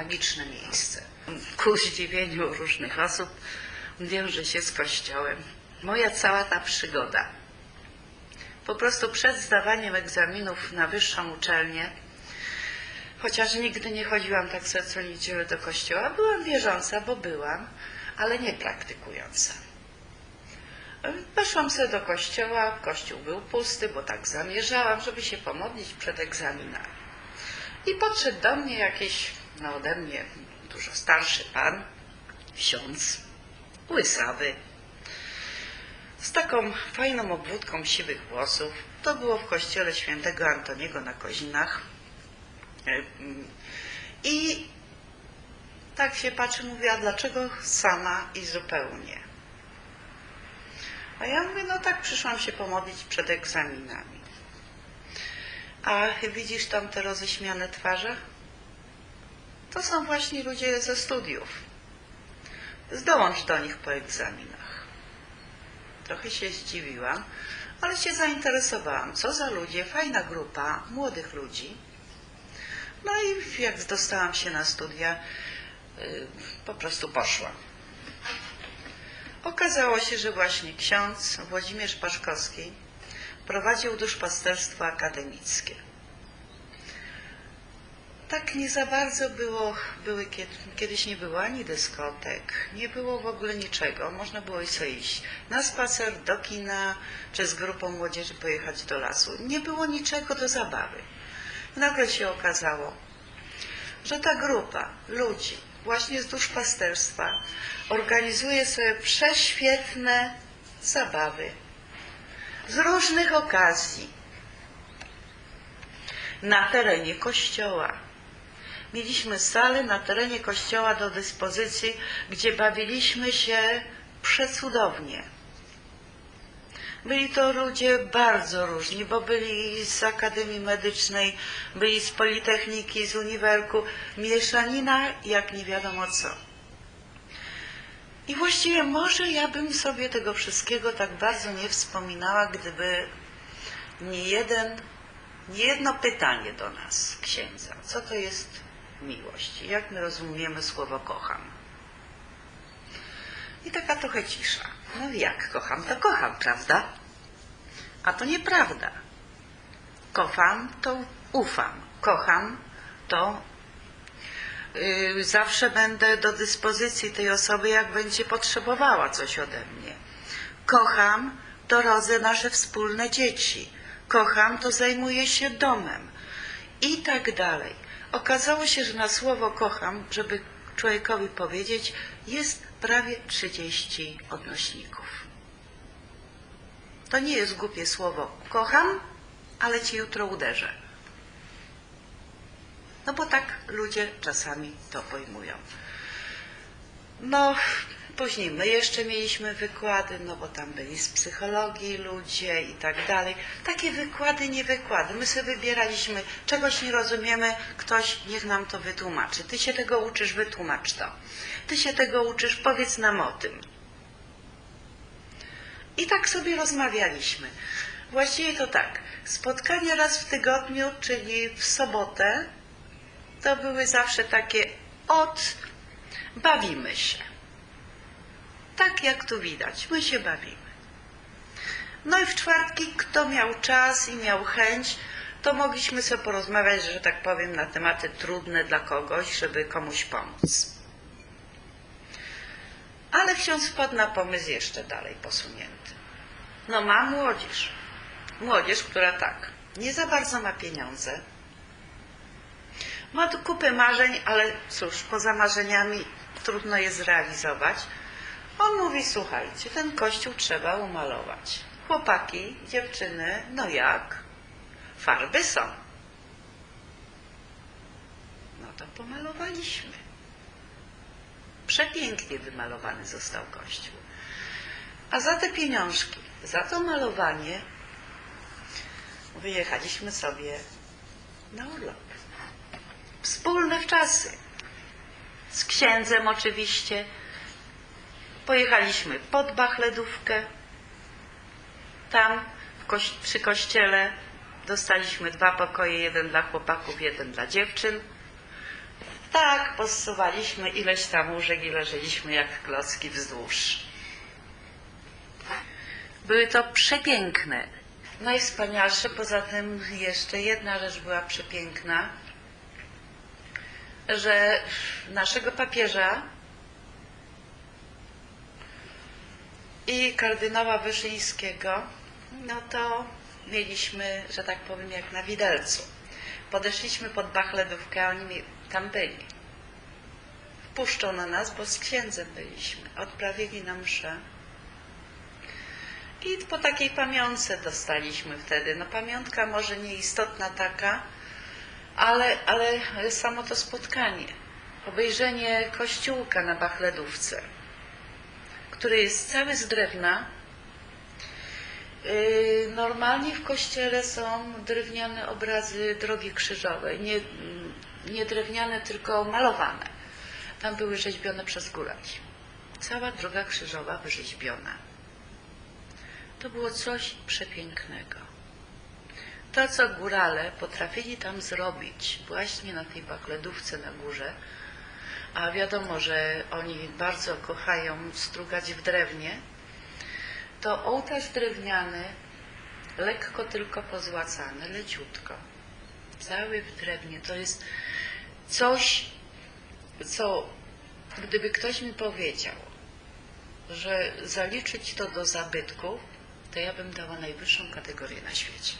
magiczne miejsce. Ku zdziwieniu różnych osób wiąże się z Kościołem. Moja cała ta przygoda. Po prostu przed zdawaniem egzaminów na wyższą uczelnię, chociaż nigdy nie chodziłam tak serce niedzielę do kościoła, byłam wierząca, bo byłam, ale nie praktykująca. Poszłam sobie do kościoła, kościół był pusty, bo tak zamierzałam, żeby się pomodlić przed egzaminami. I podszedł do mnie jakiś, no ode mnie dużo starszy pan, ksiądz, łysawy, z taką fajną obwódką siwych włosów. To było w kościele świętego Antoniego na Kozinach. I tak się patrzy, mówię, a dlaczego sama i zupełnie? A ja mówię, no tak przyszłam się pomodlić przed egzaminami. A widzisz tam te roześmiane twarze? To są właśnie ludzie ze studiów. Zdołącz do nich po egzaminach. Trochę się zdziwiłam, ale się zainteresowałam. Co za ludzie, fajna grupa młodych ludzi. No i jak dostałam się na studia, yy, po prostu poszłam. Okazało się, że właśnie ksiądz Włodzimierz Paszkowski prowadził duszpasterstwo akademickie. Tak nie za bardzo było, były, kiedyś nie było ani dyskotek, nie było w ogóle niczego. Można było sobie iść na spacer, do kina, czy z grupą młodzieży pojechać do lasu. Nie było niczego do zabawy. Nagle się okazało, że ta grupa ludzi właśnie z duszpasterstwa organizuje sobie prześwietne zabawy z różnych okazji na terenie kościoła. Mieliśmy salę na terenie kościoła do dyspozycji, gdzie bawiliśmy się przecudownie. Byli to ludzie bardzo różni, bo byli z Akademii Medycznej, byli z Politechniki, z Uniwerku, mieszanina jak nie wiadomo co. I właściwie może ja bym sobie tego wszystkiego tak bardzo nie wspominała, gdyby nie jeden, nie jedno pytanie do nas, księdza. Co to jest miłość? Jak my rozumiemy słowo kocham? I taka trochę cisza. No jak kocham, to kocham, prawda? A to nieprawda. Kocham, to ufam. Kocham, to yy, zawsze będę do dyspozycji tej osoby, jak będzie potrzebowała coś ode mnie. Kocham, to rodzę nasze wspólne dzieci. Kocham, to zajmuję się domem. I tak dalej. Okazało się, że na słowo kocham, żeby człowiekowi powiedzieć, jest prawie 30 odnośników. To nie jest głupie słowo kocham, ale ci jutro uderzę. No bo tak ludzie czasami to pojmują. No, później my jeszcze mieliśmy wykłady, no bo tam byli z psychologii ludzie i tak dalej. Takie wykłady, nie wykłady. My sobie wybieraliśmy, czegoś nie rozumiemy, ktoś niech nam to wytłumaczy. Ty się tego uczysz, wytłumacz to. Ty się tego uczysz, powiedz nam o tym. I tak sobie rozmawialiśmy. Właściwie to tak. Spotkania raz w tygodniu, czyli w sobotę, to były zawsze takie od bawimy się. Tak jak tu widać, my się bawimy. No i w czwartki, kto miał czas i miał chęć, to mogliśmy sobie porozmawiać, że tak powiem, na tematy trudne dla kogoś, żeby komuś pomóc. Ale ksiądz wpadł na pomysł jeszcze dalej posunięty. No ma młodzież. Młodzież, która tak, nie za bardzo ma pieniądze. Ma tu kupę marzeń, ale cóż, poza marzeniami trudno je zrealizować. On mówi, słuchajcie, ten kościół trzeba umalować. Chłopaki, dziewczyny, no jak? Farby są. No to pomalowaliśmy. Przepięknie wymalowany został kościół. A za te pieniążki, za to malowanie wyjechaliśmy sobie na urlop. Wspólne w czasy. Z księdzem oczywiście. Pojechaliśmy pod Bachledówkę. Tam koś przy kościele dostaliśmy dwa pokoje, jeden dla chłopaków, jeden dla dziewczyn. Tak, posuwaliśmy ileś tam łóżek i leżeliśmy jak klocki wzdłuż. Były to przepiękne. Najwspanialsze, poza tym jeszcze jedna rzecz była przepiękna, że naszego papieża i kardynała Wyszyńskiego, no to mieliśmy, że tak powiem, jak na widelcu. Podeszliśmy pod Bachledówkę, a oni tam byli. Wpuszczono nas, bo z księdzem byliśmy. Odprawili nam mszę. I po takiej pamiątce dostaliśmy wtedy. No pamiątka może nieistotna taka, ale, ale samo to spotkanie. Obejrzenie kościółka na Bachledówce, który jest cały z drewna. Yy, Normalnie w kościele są drewniane obrazy drogi krzyżowej. Nie, nie drewniane, tylko malowane. Tam były rzeźbione przez górali. Cała droga krzyżowa wyrzeźbiona. To było coś przepięknego. To, co górale potrafili tam zrobić, właśnie na tej bakledówce na górze, a wiadomo, że oni bardzo kochają strugać w drewnie, to ołtarz drewniany, lekko tylko pozłacany, leciutko, cały w drewnie. To jest coś, co gdyby ktoś mi powiedział, że zaliczyć to do zabytków, to ja bym dała najwyższą kategorię na świecie.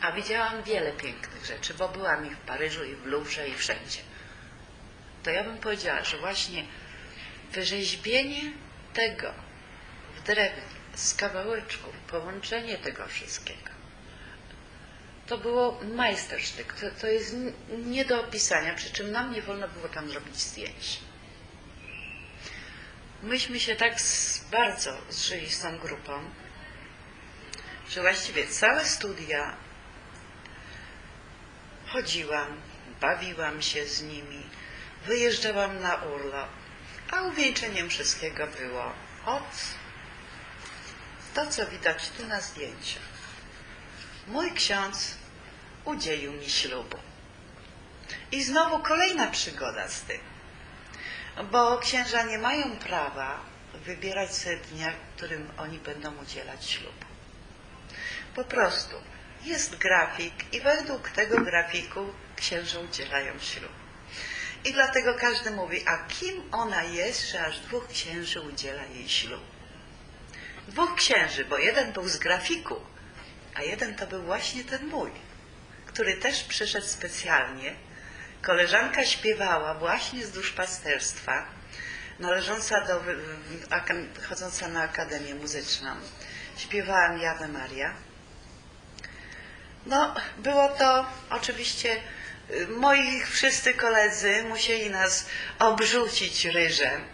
A widziałam wiele pięknych rzeczy, bo byłam i w Paryżu, i w Louvre, i wszędzie. To ja bym powiedziała, że właśnie wyrzeźbienie tego w drewnie z kawałeczków, połączenie tego wszystkiego, to było majstersztyk. To, to jest nie do opisania, przy czym nam nie wolno było tam robić zdjęć. Myśmy się tak bardzo zżyli z tą grupą, że właściwie całe studia chodziłam, bawiłam się z nimi, wyjeżdżałam na urlop, a uwieńczeniem wszystkiego było od to, co widać tu na zdjęciach. Mój ksiądz udzielił mi ślubu. I znowu kolejna przygoda z tym, bo księża nie mają prawa wybierać sobie dnia, którym oni będą udzielać ślubu. Po prostu jest grafik i według tego grafiku księża udzielają ślubu. I dlatego każdy mówi, a kim ona jest, że aż dwóch księży udziela jej ślubu? Dwóch księży, bo jeden był z grafiku, a jeden to był właśnie ten mój, który też przyszedł specjalnie. Koleżanka śpiewała właśnie z duszpasterstwa, należąca do, chodząca na Akademię Muzyczną. Śpiewałam Jawę Maria. No, było to oczywiście, moi wszyscy koledzy musieli nas obrzucić ryżem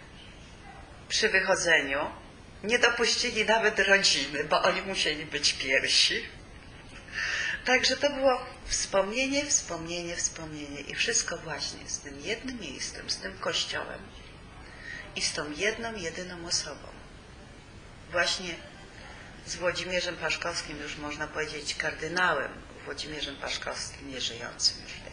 przy wychodzeniu. Nie dopuścili nawet rodziny, bo oni musieli być pierwsi. Także to było wspomnienie, wspomnienie, wspomnienie i wszystko właśnie z tym jednym miejscem, z tym kościołem i z tą jedną, jedyną osobą. Właśnie z Włodzimierzem Paszkowskim, już można powiedzieć kardynałem Włodzimierzem Paszkowskim, nieżyjącym już.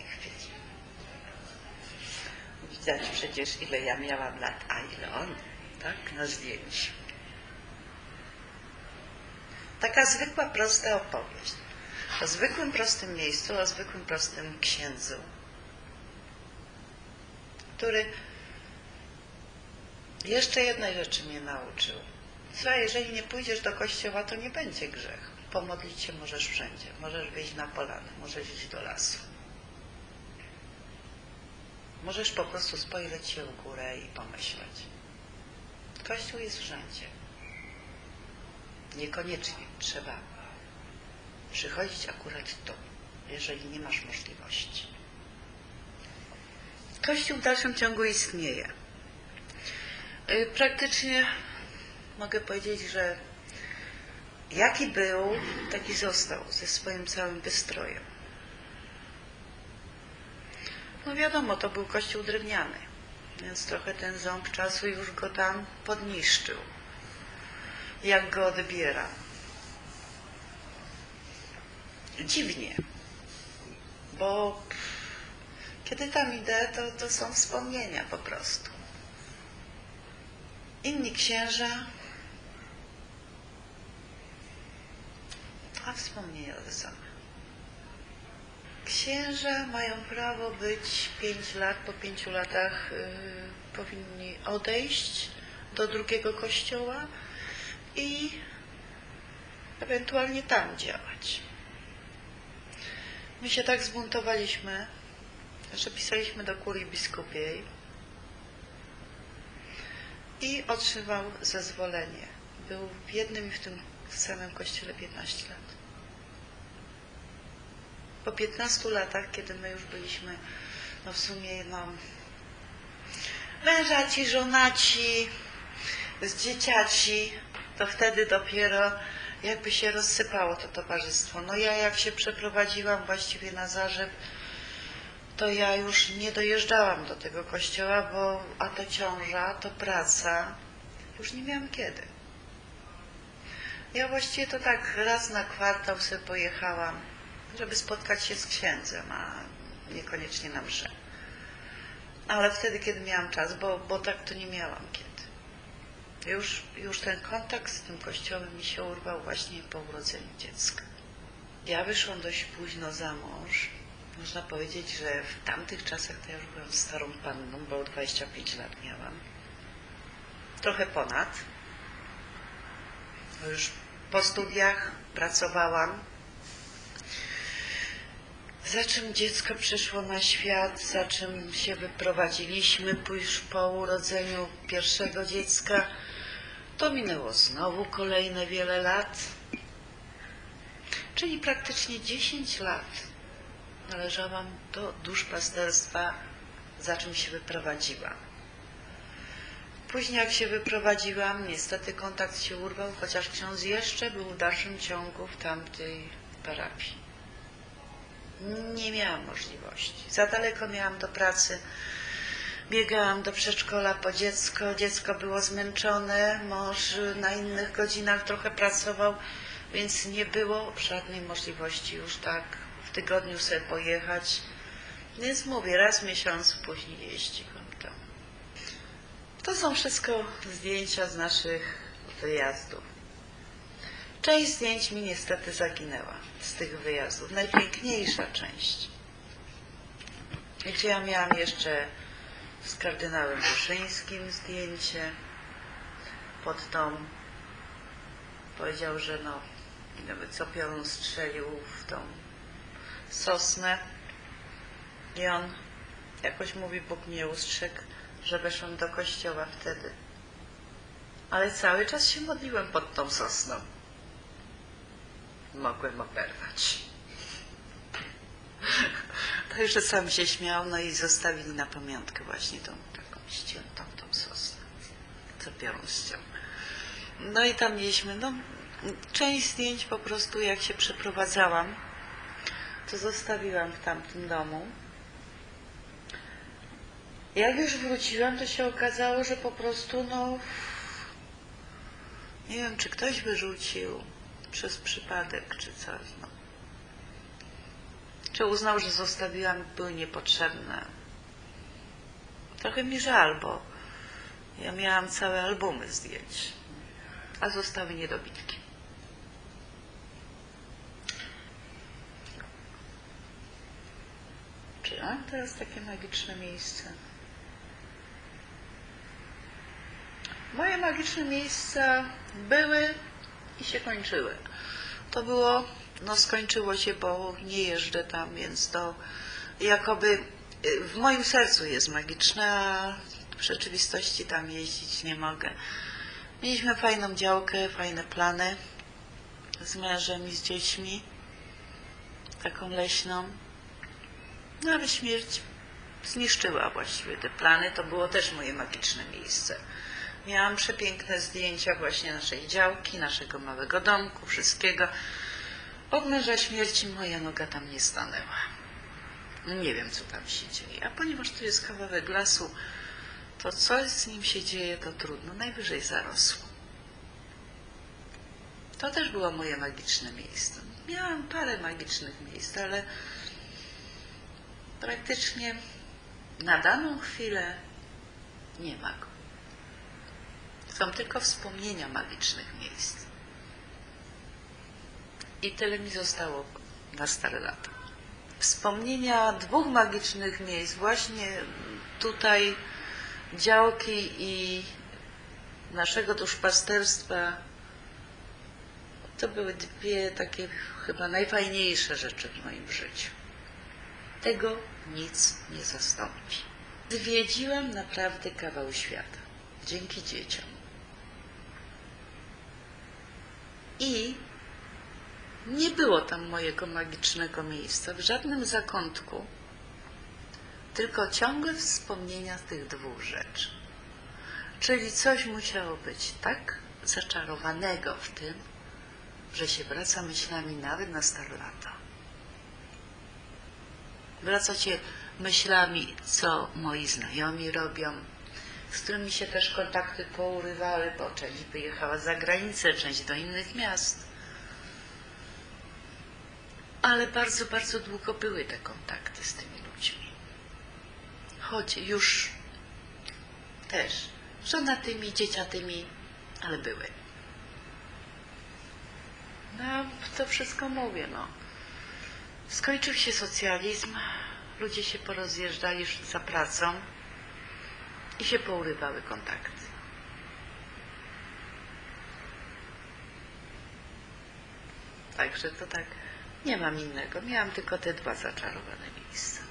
Widać przecież, ile ja miałam lat, a ile on, tak, na zdjęciu. Taka zwykła, prosta opowieść. O zwykłym, prostym miejscu, o zwykłym, prostym księdzu, który jeszcze jednej rzeczy mnie nauczył. Słuchaj, jeżeli nie pójdziesz do kościoła, to nie będzie grzech. Pomodlić się możesz wszędzie. Możesz wyjść na polanę, możesz iść do lasu. Możesz po prostu spojrzeć się w górę i pomyśleć. Kościół jest wszędzie. Niekoniecznie trzeba przychodzić akurat tu, jeżeli nie masz możliwości. Kościół w dalszym ciągu istnieje. Praktycznie mogę powiedzieć, że jaki był, taki został ze swoim całym wystrojem. No wiadomo, to był kościół drewniany, więc trochę ten ząb czasu już go tam podniszczył. Jak go odbiera. Dziwnie, bo Kiedy tam idę, to, to są wspomnienia po prostu. Inni księża, a wspomnienia te same. Księża mają prawo być 5 lat, po 5 latach y, powinni odejść do drugiego kościoła i ewentualnie tam działać. My się tak zbuntowaliśmy, że pisaliśmy do kurii biskupiej i otrzymał zezwolenie. Był w jednym i w tym samym kościele 15 lat. Po 15 latach, kiedy my już byliśmy, no w sumie, no, mężaci, żonaci, z dzieciaci, to wtedy dopiero jakby się rozsypało to towarzystwo. No ja jak się przeprowadziłam właściwie na Zarzeb, to ja już nie dojeżdżałam do tego kościoła, bo a to ciąża, to praca, już nie miałam kiedy. Ja właściwie to tak raz na kwartał sobie pojechałam, żeby spotkać się z księdzem, a niekoniecznie na mszę. Ale wtedy, kiedy miałam czas, bo, bo tak to nie miałam kiedy. Już, już ten kontakt z tym kościołem mi się urwał właśnie po urodzeniu dziecka. Ja wyszłam dość późno za mąż. Można powiedzieć, że w tamtych czasach to ja już byłam starą panną, bo 25 lat miałam. Trochę ponad. Już po studiach pracowałam. Za czym dziecko przyszło na świat, za czym się wyprowadziliśmy już po urodzeniu pierwszego dziecka, to minęło znowu kolejne wiele lat, czyli praktycznie 10 lat należałam do duszpasterstwa, za czym się wyprowadziłam. Później jak się wyprowadziłam, niestety kontakt się urwał, chociaż ksiądz jeszcze był w dalszym ciągu w tamtej parafii. Nie miałam możliwości. Za daleko miałam do pracy. Biegałam do przedszkola po dziecko. Dziecko było zmęczone. Mąż na innych godzinach trochę pracował, więc nie było żadnej możliwości już tak w tygodniu sobie pojechać. Więc mówię, raz w miesiącu później jeździłam tam. To są wszystko zdjęcia z naszych wyjazdów. Część zdjęć mi niestety zaginęła z tych wyjazdów. Najpiękniejsza część. Gdzie ja miałam jeszcze z kardynałem Wyszyńskim zdjęcie pod dom. Powiedział, że no, co piorun strzelił w tą sosnę. I on jakoś mówi, Bóg mnie ustrzegł, że weszłam do kościoła wtedy. Ale cały czas się modliłem pod tą sosną mogłem oberwać. Także sam się śmiał, no i zostawili na pamiątkę właśnie tą taką ściętą, tą sosnę, co piorąścią. No i tam mieliśmy, no, część zdjęć po prostu jak się przeprowadzałam, to zostawiłam w tamtym domu. Jak już wróciłam, to się okazało, że po prostu, no, nie wiem, czy ktoś wyrzucił, przez przypadek czy coś. No. Czy uznał, że zostawiłam, były niepotrzebne. Trochę mi żal, bo ja miałam całe albumy zdjęć, a zostały niedobitki. Czy mam teraz takie magiczne miejsce? Moje magiczne miejsca były i się kończyły. To było, no skończyło się, bo nie jeżdżę tam, więc to jakoby y, w moim sercu jest magiczne, a w rzeczywistości tam jeździć nie mogę. Mieliśmy fajną działkę, fajne plany z mężem i z dziećmi, taką leśną. No ale śmierć zniszczyła właściwie te plany. To było też moje magiczne miejsce. Miałam przepiękne zdjęcia właśnie naszej działki, naszego małego domku, wszystkiego. Od męża śmierci moja noga tam nie stanęła. Nie wiem, co tam się dzieje. A ponieważ tu jest kawałek lasu, to coś z nim się dzieje, to trudno. Najwyżej zarosło. To też było moje magiczne miejsce. Miałam parę magicznych miejsc, ale praktycznie Na daną chwilę nie ma go. Są tylko wspomnienia magicznych miejsc. I tyle mi zostało na stare lata. Wspomnienia dwóch magicznych miejsc, właśnie tutaj działki i naszego duszpasterstwa, to były dwie takie chyba najfajniejsze rzeczy w moim życiu. Tego nic nie zastąpi. Zwiedziłam naprawdę kawał świata. Dzięki dzieciom. I nie było tam mojego magicznego miejsca w żadnym zakątku, tylko ciągłe wspomnienia tych dwóch rzeczy. Czyli coś musiało być tak zaczarowanego w tym, że się wraca myślami nawet na stare lata. Wraca się myślami, co moi znajomi robią, z którymi się też kontakty pourywały, bo część wyjechała za granicę, część do innych miast. Ale bardzo, bardzo długo były te kontakty z tymi ludźmi. Choć już też żonatymi, dzieciatymi, ale były. No, to wszystko mówię, no. Skończył się socjalizm, ludzie się porozjeżdżali za pracą i się pourywały kontakty. Także to tak, nie mam innego. Miałam tylko te dwa zaczarowane miejsca.